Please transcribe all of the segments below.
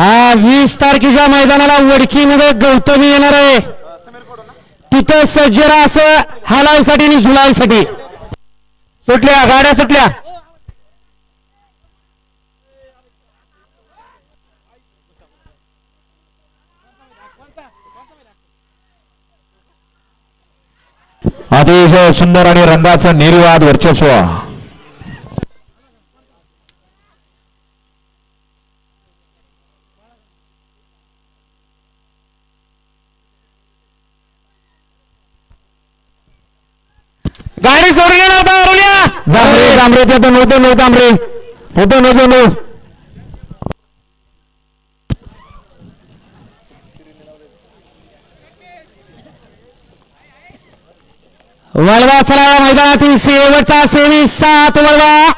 हा वीस तारखेच्या मैदानाला वडकीमध्ये गौतमी येणार आहे. तिथं सज्जरा असं हालायसाठी आणि झुलायसाठी सुटल्या गाड्या सुटल्या. अतिशय सुंदर आणि रंगाचं निर्वाद वर्चस्व. गाडी सोडून येणार बाहेरुल्या जांभरे जांभरे ते तर नव्हते नव्हते आमरे होते नव्हते नऊ वळवा चला मैदानातील शेवटचा सेमी सात वळवा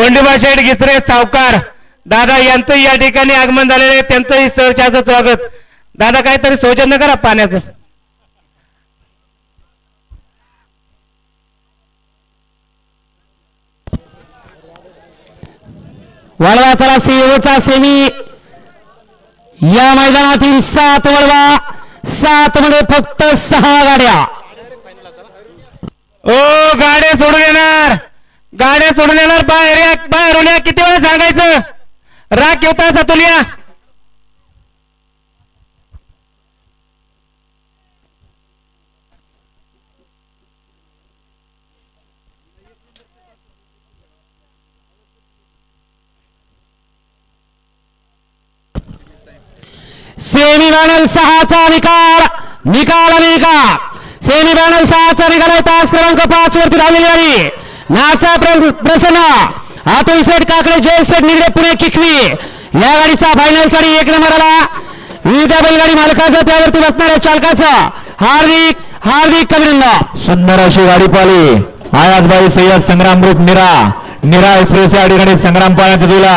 कोंडीबा शेठ घिसरे सावकार दादा यांचं या ठिकाणी आगमन झालेलं आहे. त्यांचंही सहर्षाचं स्वागत. दादा काहीतरी सौजन्य करा पाण्याचं. वळवा चला शेवटचा सेमी. या मैदानातील सात वळवा. सात मध्ये फक्त सहा गाड्या. ओ गाड्या सोडून येणार. गाड्या सोडून येणार बाहेर या बाहेर या किती वेळा सांगायचं? राख येता सतुलिया सेमी बॅनल सहाचा निकाल. निकाल निकाल. सेमी बॅनल सहाचा निकाल आहे. तास क्रमांक पाच वरती धावलेली गाडी नाचा प्रसन्न. अतुल शेठ काकडे जय शेठ निगडे पुणे किकवी. या गाडीचा फायनल साडी एक नंबरला. विविध बैलगाडी मालकाचं त्यावरती बसणाऱ्या चालकाचं हार्दिक हार्दिक अभिनंदन सुंदर अशी गाडी पाली. आयाजबाई सय्यद संग्राम रूप निरा. निरा एक्सप्रेस या ठिकाणी संग्राम पाण्यात दिला.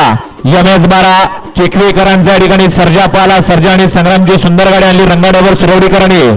एम एस बारा चिखलीकरांच्या ठिकाणी सर्जा पाला. सर्जा आणि संग्रामची सुंदर गाडी आणली रंगाड्यावर सुरवडीकरांनी.